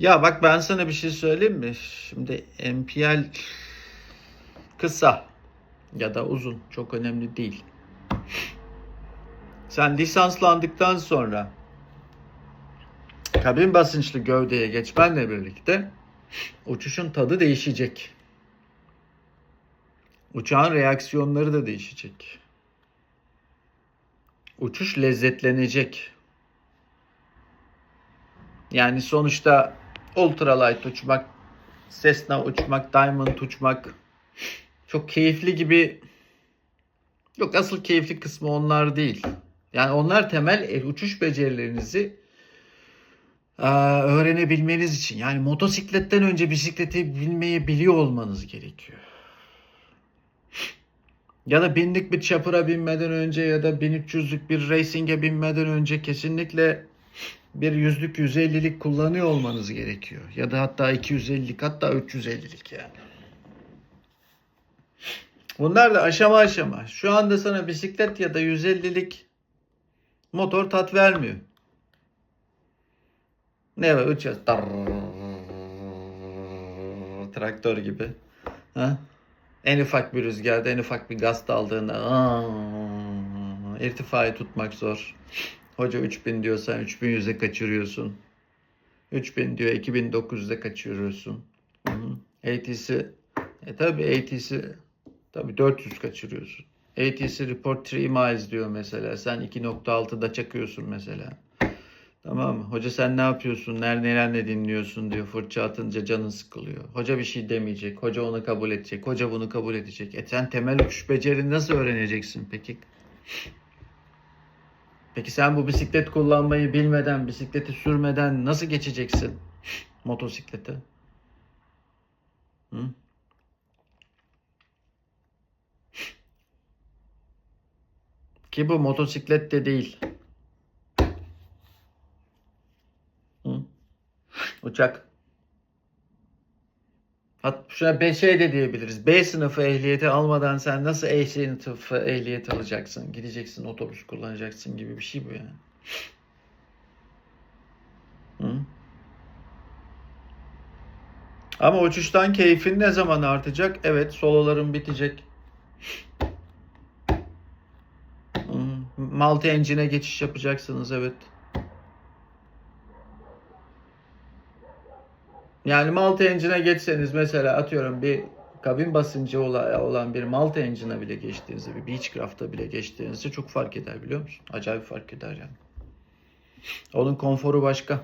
Ya bak ben sana bir şey söyleyeyim mi? Şimdi MPL kısa ya da uzun çok önemli değil. Sen lisanslandıktan sonra kabin basınçlı gövdeye geçmenle birlikte uçuşun tadı değişecek. Uçağın reaksiyonları da değişecek. Uçuş lezzetlenecek. Yani sonuçta ultralight uçmak, Cessna uçmak, Diamond uçmak çok keyifli gibi yok asıl keyifli kısmı onlar değil. Yani onlar temel e, uçuş becerilerinizi eee, öğrenebilmeniz için. Yani motosikletten önce bisikleti bilmeyi biliyor olmanız gerekiyor. Ya da binlik bir chopper'a binmeden önce ya da 1300'lük bir racing'e binmeden önce kesinlikle bir yüzlük 150'lik kullanıyor olmanız gerekiyor. Ya da hatta 250'lik hatta 350'lik yani. Bunlar da aşama aşama. Şu anda sana bisiklet ya da 150'lik motor tat vermiyor. Ne var? Uçuyoruz. Traktör gibi. Ha? En ufak bir rüzgarda, en ufak bir gaz aldığında irtifayı tutmak zor. Hoca 3000 diyorsan 3100'e kaçırıyorsun. 3000 diyor 2900'e kaçırıyorsun. Hı hı. ATC e tabi ATC tabi 400 kaçırıyorsun. ATC report 3 miles diyor mesela. Sen 2.6'da çakıyorsun mesela. Tamam mı? Hoca sen ne yapıyorsun? Nerede nerenle dinliyorsun diyor. Fırça atınca canın sıkılıyor. Hoca bir şey demeyecek. Hoca onu kabul edecek. Hoca bunu kabul edecek. E sen temel uçuş becerini nasıl öğreneceksin peki? Peki sen bu bisiklet kullanmayı bilmeden, bisikleti sürmeden nasıl geçeceksin motosiklete? Hı? Ki bu motosiklet de değil. Hı? Uçak. Hat şuna B şey de diyebiliriz. B sınıfı ehliyeti almadan sen nasıl E sınıfı ehliyet alacaksın? Gideceksin otobüs kullanacaksın gibi bir şey bu yani. Hı? Ama uçuştan keyfin ne zaman artacak? Evet, soloların bitecek. Multi engine'e geçiş yapacaksınız evet. Yani multi engine'e geçseniz mesela atıyorum bir kabin basıncı ola- olan bir multi engine'a bile geçtiğinizde bir Beechcraft'a bile geçtiğinizde çok fark eder biliyor musun? Acayip fark eder yani. Onun konforu başka.